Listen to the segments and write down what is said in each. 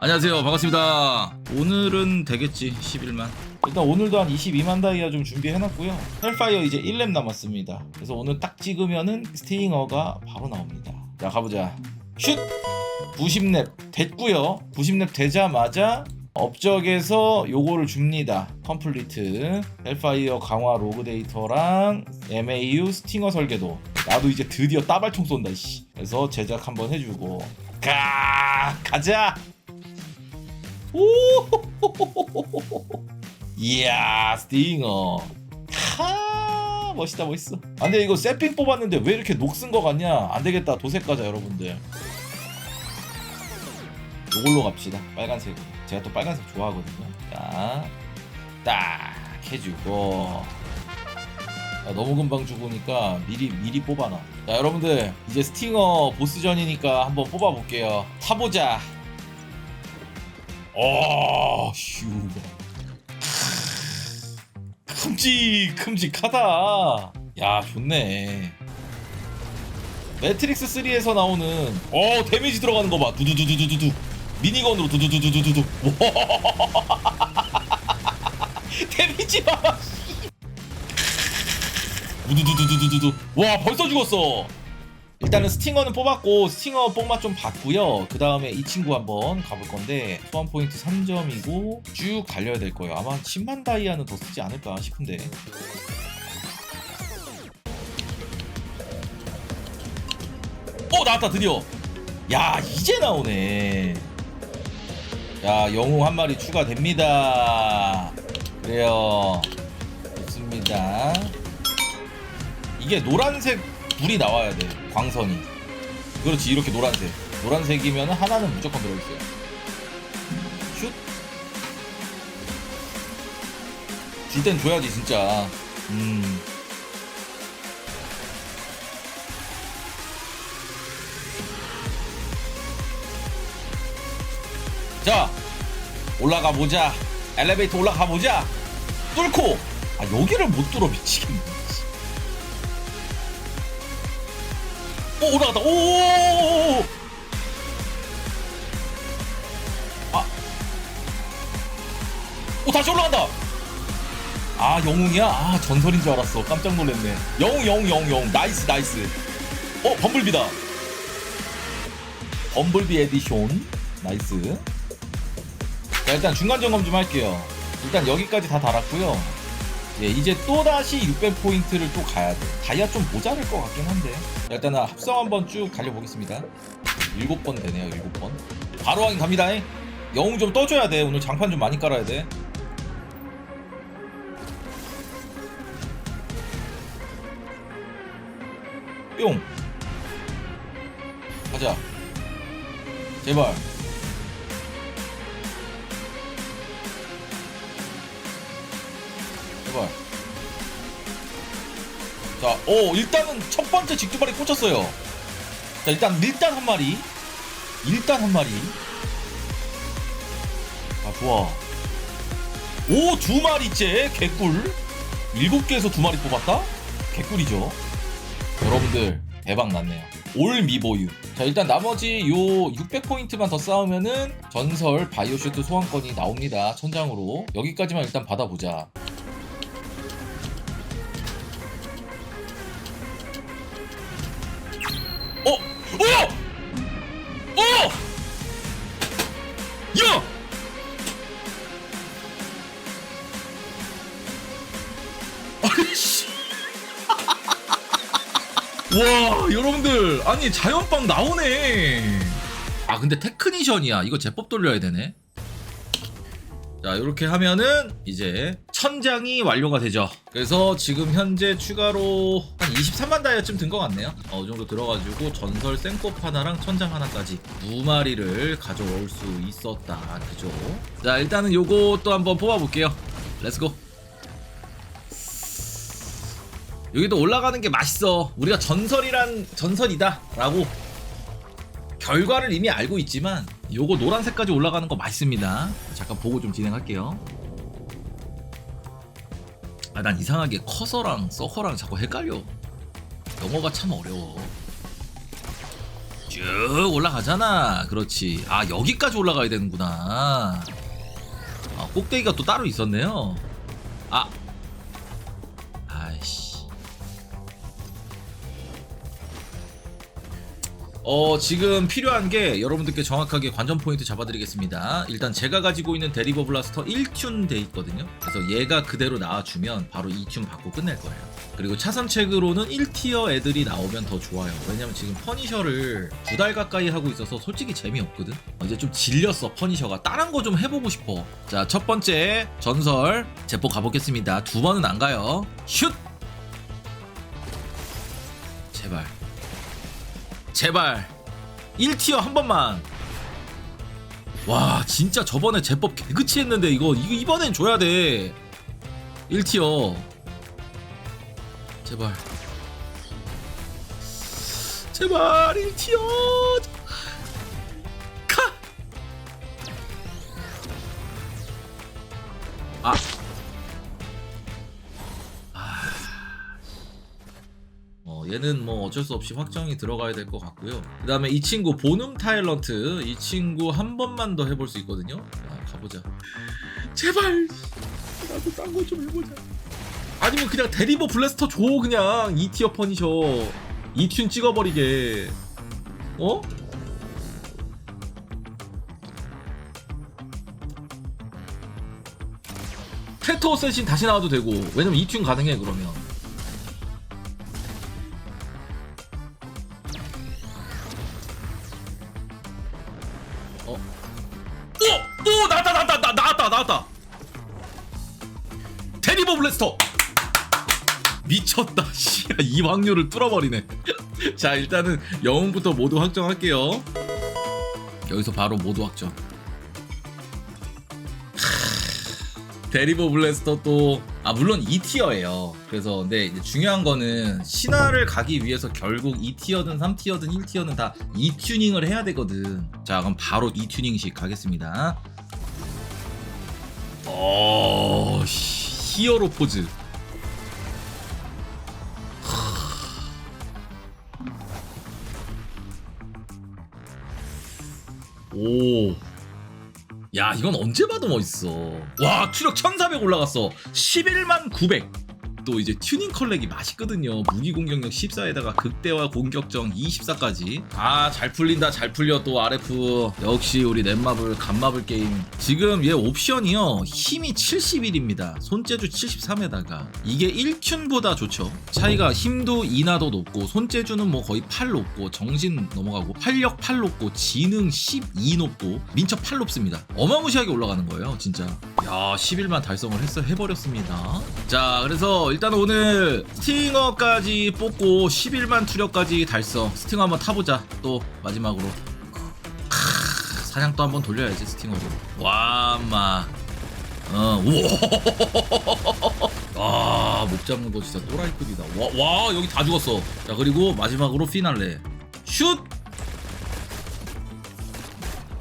안녕하세요. 반갑습니다. 오늘은 되겠지 11만. 일단 오늘도 한 22만 다이아 좀 준비해놨고요. 헬파이어 이제 1렙 남았습니다. 그래서 오늘 딱 찍으면은 스팅어가 바로 나옵니다. 자 가보자. 슛! 90렙 됐고요. 90렙 되자마자 업적에서 요거를 줍니다. 컴플리트. 헬파이어 강화 로그 데이터랑 MAU 스팅어 설계도. 나도 이제 드디어 따발총 쏜다 씨. 그래서 제작 한번 해주고. 가! 가자! 오 이야 스팅어. 하 멋있다 멋있어. 아 근데 이거 세핑 뽑았는데 왜 이렇게 녹슨 거 같냐? 안 되겠다 도색 가자 여러분들. 이걸로 갑시다. 빨간색. 제가 또 빨간색 좋아하거든요. 자딱 해주고. 야, 너무 금방 죽으니까 미리 미리 뽑아놔. 자 여러분들 이제 스팅어 보스전이니까 한번 뽑아볼게요. 타보자 어휴 큼직 큼직하다 야 좋네 매트릭스 3에서 나오는 어 데미지 들어가는 거 봐 두두두두두두 미니건으로 두두두두두두 데미지 봐 우두두두두두두 와 벌써 죽었어 일단은 스팅어는 뽑았고 스팅어 뽕맛 좀 봤고요. 그 다음에 이 친구 한번 가볼 건데 소환 포인트 3점이고 쭉 달려야 될 거예요. 아마 10만 다이아는 더 쓰지 않을까 싶은데. 어 나왔다 드디어. 야 이제 나오네. 야 영웅 한 마리 추가됩니다. 그래요. 좋습니다. 이게 노란색 불이 나와야 돼 광선이. 그렇지 이렇게 노란색. 노란색이면 하나는 무조건 들어있어요. 슛. 줄 땐 줘야지 진짜. 음. 자 올라가 보자. 엘리베이터 올라가 보자. 뚫고. 아 여기를 못 뚫어 미치겠네 오 올라갔다. 오오오오오. 아. 오 다시 올라간다. 아 영웅이야? 아 전설인 줄 알았어. 깜짝 놀랐네. 영웅 영웅 영웅 영웅 나이스 나이스. 어 범블비다. 범블비 에디션. 나이스. 자 일단 중간 점검 좀 할게요. 일단 여기까지 다 달았고요 예 이제 또다시 600포인트를 또 가야 돼. 다이아 좀 모자랄 것 같긴 한데. 자, 일단 은 합성 한번 쭉 달려보겠습니다. 7번 되네요 7번. 바로 확인 갑니다. 잉. 영웅 좀 떠줘야 돼. 오늘 장판 좀 많이 깔아야 돼. 뿅. 가자. 제발. 자, 오, 일단은 첫 번째 직두발이 꽂혔어요. 자, 일단, 일단 한 마리. 일단 한 마리. 아, 좋아. 오, 두 마리째. 개꿀. 일곱 개에서 두 마리 뽑았다? 개꿀이죠. 여러분들, 대박 났네요. 올 미보유. 자, 일단 나머지 요 600포인트만 더 쌓으면은 전설 바이오슈트 소환권이 나옵니다. 천장으로. 여기까지만 일단 받아보자. 어! 어! 야! 아이씨. 와, 여러분들. 아니, 자연빵 나오네. 아, 근데 테크니션이야. 이거 제법 돌려야 되네. 자 이렇게 하면은 이제 천장이 완료가 되죠 그래서 지금 현재 추가로 한 23만 다이아쯤 든 것 같네요 어, 이 정도 들어가지고 전설 생꽃 하나랑 천장 하나까지 두 마리를 가져올 수 있었다 그죠 자 일단은 또 한번 뽑아볼게요 렛츠고 여기도 올라가는 게 맛있어 우리가 전설이란 전설이다 라고 결과를 이미 알고 있지만 요거 노란색까지 올라가는 거 맞습니다. 잠깐 보고 좀 진행할게요. 아, 난 이상하게 커서랑 서커랑 자꾸 헷갈려. 영어가 참 어려워. 쭉 올라가잖아. 그렇지. 아 여기까지 올라가야 되는구나. 아, 꼭대기가 또 따로 있었네요. 아, 아이씨. 어 지금 필요한 게 여러분들께 정확하게 관전 포인트 잡아드리겠습니다. 일단 제가 가지고 있는 데리버 블라스터 1튠 돼 있거든요. 그래서 얘가 그대로 나와주면 바로 2튠 받고 끝낼 거예요. 그리고 차선책으로는 1티어 애들이 나오면 더 좋아요. 왜냐면 지금 퍼니셔를 두 달 가까이 하고 있어서 솔직히 재미없거든. 어, 이제 좀 질렸어 퍼니셔가. 다른 거 좀 해보고 싶어. 자 첫 번째 전설 제포 가보겠습니다. 두 번은 안 가요. 슛! 제발. 제발. 1티어 한 번만. 와 진짜 저번에 제법 개그치 했는데 이거 이거 이번엔 줘야 돼. 1티어. 제발. 제발 1티어 얘는 뭐 어쩔 수 없이 확정이 들어가야 될 것 같고요. 그 다음에 이 친구 보눔 타일런트 이 친구 한 번만 더 해볼 수 있거든요. 자, 가보자. 제발 나도 딴 거 좀 해보자. 아니면 그냥 데리버 블래스터 줘 그냥 2티어 퍼니셔 2튠 찍어버리게. 어? 테토 세신 다시 나와도 되고 왜냐면 2튠 가능해 그러면. 테리버 블래스터 미쳤다 씨이 확률을 뚫어버리네 자 일단은 영웅부터 모두 확정할게요 여기서 바로 모두 확정 데리버 블래스터 또, 아, 물론 2티어예요. 그래서, 근데 이제 중요한 거는, 신화를 가기 위해서 결국 2티어든 3티어든 1티어는 다 2튜닝을 해야 되거든. 자, 그럼 바로 2튜닝식 가겠습니다. 어, 씨, 히어로 포즈. 오. 야 이건 언제 봐도 멋있어 와 추력 1400 올라갔어 11만 900 또 이제 튜닝 컬렉이 맛있거든요. 무기 공격력 14에다가 극대화 공격정 24까지. 아 잘 풀린다 잘 풀려 또 RF 역시 우리 넷마블 간마블 게임. 지금 얘 옵션이요. 힘이 71입니다. 손재주 73에다가. 이게 1튠보다 좋죠. 차이가 힘도 2나도 높고 손재주는 뭐 거의 8 높고 정신 넘어가고 활력 8 높고 지능 12 높고 민첩 8 높습니다. 어마무시하게 올라가는 거예요 진짜. 야 11만 달성을 했어 해버렸습니다. 자 그래서 일단 오늘 스팅어까지 뽑고 11만 투력까지 달성 스팅어 한번 타보자 또 마지막으로 크, 사냥 또 한번 돌려야지 스팅어로 와마 어, 우와. 아, 목 잡는 거 진짜 또라이급이다. 와, 와, 여기 다 죽었어. 자, 그리고 마지막으로 피날레. 슛!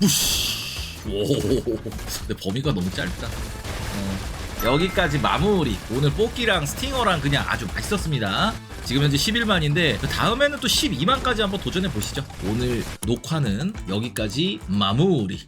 부시! 오, 근데 범위가 너무 짧다. 어, 여기까지 마무리. 오늘 뽑기랑 스팅어랑 그냥 아주 맛있었습니다. 지금 현재 11만인데 다음에는 또 12만까지 한번 도전해 보시죠. 오늘 녹화는 여기까지 마무리.